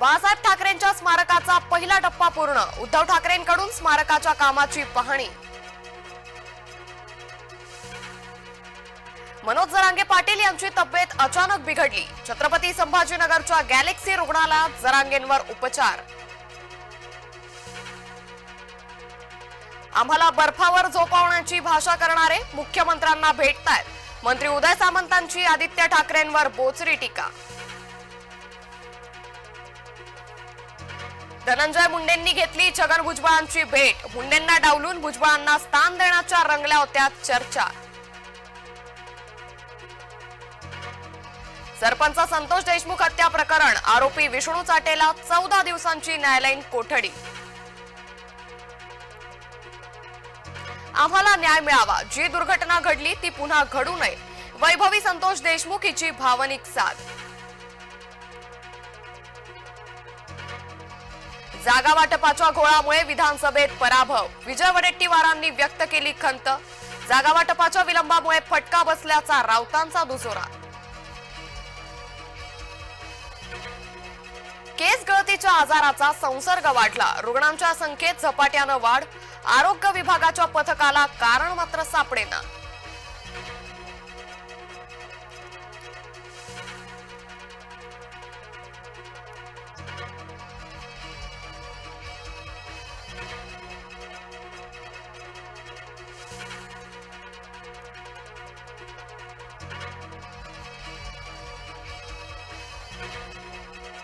बाळासाहेब ठाकरेंच्या स्मारकाचा पहिला टप्पा पूर्ण. उद्धव ठाकरेंकडून स्मारकाच्या कामाची पाहणी. मनोज जरांगे पाटील यांची तब्येत अचानक बिघडली. छत्रपती संभाजीनगरच्या गॅलेक्सी रुग्णालयात जरांगेंवर उपचार. आम्हाला बर्फावर झोपवण्याची भाषा करणारे मुख्यमंत्र्यांना भेटतायत. मंत्री उदय सामंतांची आदित्य ठाकरेंवर बोचरी टीका. धनंजय मुंडेंनी घेतली छगन भुजबळांची भेट. मुंडेंना डावलून भुजबळांना स्थान देण्याच्या रंगल्या होत्या चर्चा. सरपंच संतोष देशमुख हत्या प्रकरण आरोपी विष्णू चाटेला चौदा दिवसांची न्यायालयीन कोठडी. आम्हाला न्याय मिळावा जी दुर्घटना घडली ती पुन्हा घडू नये. वैभवी संतोष देशमुख हिची भावनिक साथ. जागा वाटपाच्या घोळामुळे विधानसभेत पराभव. विजय वडेट्टीवारांनी व्यक्त केली खंत. जागा वाटपाच्या विलंबामुळे फटका बसल्याचा राऊतांचा दुजोरा. केस गळतीच्या आजाराचा संसर्ग वाढला. रुग्णांच्या संख्येत झपाट्यानं वाढ. आरोग्य विभागाच्या पथकाला कारण मात्र सापडेना. you